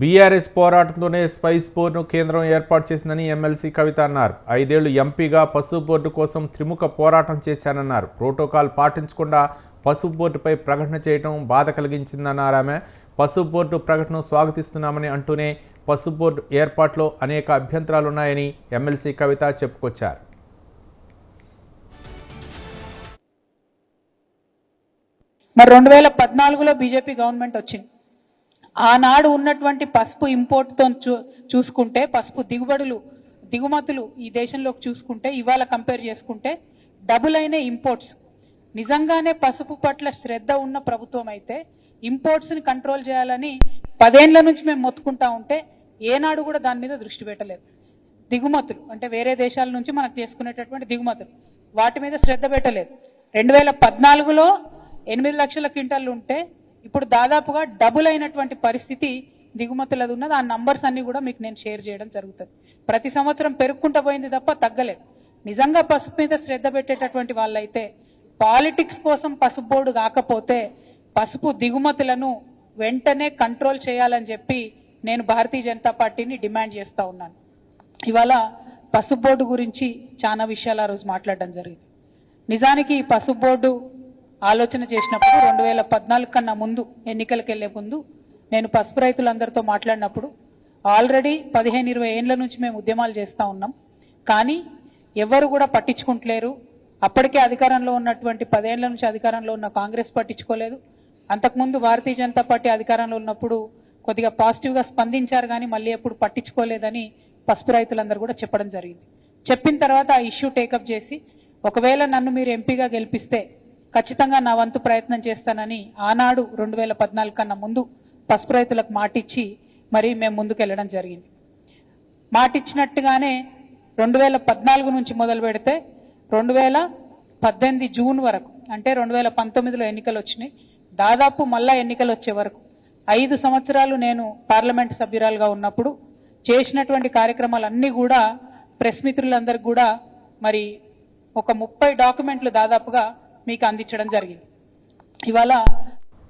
BRS పోరాటంతోనే spice బోర్డును కేంద్రం ఏర్పాటు చేసిందని ఎమ్మెల్సీ కవిత అన్నారు. ఐదేళ్ళు ఎంపీగా పసుపు బోర్డు కోసం త్రిముఖ పోరాటం చేశానన్నారు. ప్రోటోకాల్ పాటించకుండా పసుపు బోర్డుపై ప్రకటన చేయడం బాధ కలిగించిందన్నారు ఆమె. పసుపు బోర్డు ప్రకటన స్వాగతిస్తున్నామని అంటూనే పసుపు బోర్డు ఏర్పాట్లో అనేక అభ్యంతరాలున్నాయని ఎమ్మెల్సీ కవిత చెప్పుకొచ్చారు. మరి రెండు వేల పద్నాలుగులో బీజేపీ గవర్నమెంట్ వచ్చింది. ఆనాడు ఉన్నటువంటి పసుపు ఇంపోర్ట్తో చూ చూసుకుంటే పసుపు దిగుబడులు దిగుమతులు ఈ దేశంలోకి చూసుకుంటే ఇవాళ కంపేర్ చేసుకుంటే డబుల్ అయిన ఇంపోర్ట్స్ నిజంగానే పసుపు పట్ల శ్రద్ధ ఉన్న ప్రభుత్వం అయితే ఇంపోర్ట్స్ని కంట్రోల్ చేయాలని పదేండ్ల నుంచి మేము మొత్తుకుంటా ఉంటే ఏనాడు కూడా దాని మీద దృష్టి పెట్టలేదు. దిగుమతులు అంటే వేరే దేశాల నుంచి మనకు చేసుకునేటటువంటి దిగుమతులు వాటి మీద శ్రద్ధ పెట్టలేదు. రెండు వేల పద్నాలుగులో ఎనిమిది లక్షల క్వింటాలు ఉంటే ఇప్పుడు దాదాపుగా డబుల్ అయినటువంటి పరిస్థితి దిగుమతులది ఉన్నది. ఆ నంబర్స్ అన్ని కూడా మీకు నేను షేర్ చేయడం జరుగుతుంది. ప్రతి సంవత్సరం పెరుక్కుంటూ పోయింది తప్ప తగ్గలేదు. నిజంగా పసుపు మీద శ్రద్ధ పెట్టేటటువంటి వాళ్ళైతే పాలిటిక్స్ కోసం పసుపు బోర్డు కాకపోతే పసుపు దిగుమతులను వెంటనే కంట్రోల్ చేయాలని చెప్పి నేను భారతీయ జనతా పార్టీని డిమాండ్ చేస్తూ ఉన్నాను. ఇవాళ పసుపు బోర్డు గురించి చాలా విషయాలు ఆ రోజు మాట్లాడడం జరిగింది. నిజానికి ఈ పసుపు బోర్డు ఆలోచన చేసినప్పుడు రెండు వేల పద్నాలుగు కన్నా ముందు ఎన్నికలకు వెళ్ళే ముందు నేను పసుపు రైతులందరితో మాట్లాడినప్పుడు ఆల్రెడీ పదిహేను ఇరవై ఏళ్ళ నుంచి మేము ఉద్యమాలు చేస్తూ ఉన్నాం. కానీ ఎవరు కూడా పట్టించుకుంటలేరు. అప్పటికే అధికారంలో ఉన్నటువంటి పదేళ్ళ నుంచి అధికారంలో ఉన్న కాంగ్రెస్ పట్టించుకోలేదు. అంతకుముందు భారతీయ జనతా పార్టీ అధికారంలో ఉన్నప్పుడు కొద్దిగా పాజిటివ్గా స్పందించారు కానీ మళ్ళీ ఎప్పుడు పట్టించుకోలేదని పసుపు రైతులందరూ కూడా చెప్పడం జరిగింది. చెప్పిన తర్వాత ఆ ఇష్యూ టేకప్ చేసి ఒకవేళ నన్ను మీరు ఎంపీగా గెలిపిస్తే ఖచ్చితంగా నా వంతు ప్రయత్నం చేస్తానని ఆనాడు రెండు వేల పద్నాలుగు కన్నా ముందు పసుపు రైతులకు మాటిచ్చి మరి మేము ముందుకెళ్ళడం జరిగింది. మాటిచ్చినట్టుగానే రెండు వేల పద్నాలుగు నుంచి మొదలు పెడితే రెండు వేల పద్దెనిమిది జూన్ వరకు అంటే రెండు వేల పంతొమ్మిదిలో ఎన్నికలు వచ్చినాయి. దాదాపు మళ్ళా ఎన్నికలు వచ్చే వరకు ఐదు సంవత్సరాలు నేను పార్లమెంట్ సభ్యురాలుగా ఉన్నప్పుడు చేసినటువంటి కార్యక్రమాలన్నీ కూడా ప్రెస్ మిత్రులందరికీ కూడా మరి ఒక ముప్పై డాక్యుమెంట్లు దాదాపుగా మీకు అందించడం జరిగింది. ఇవాళ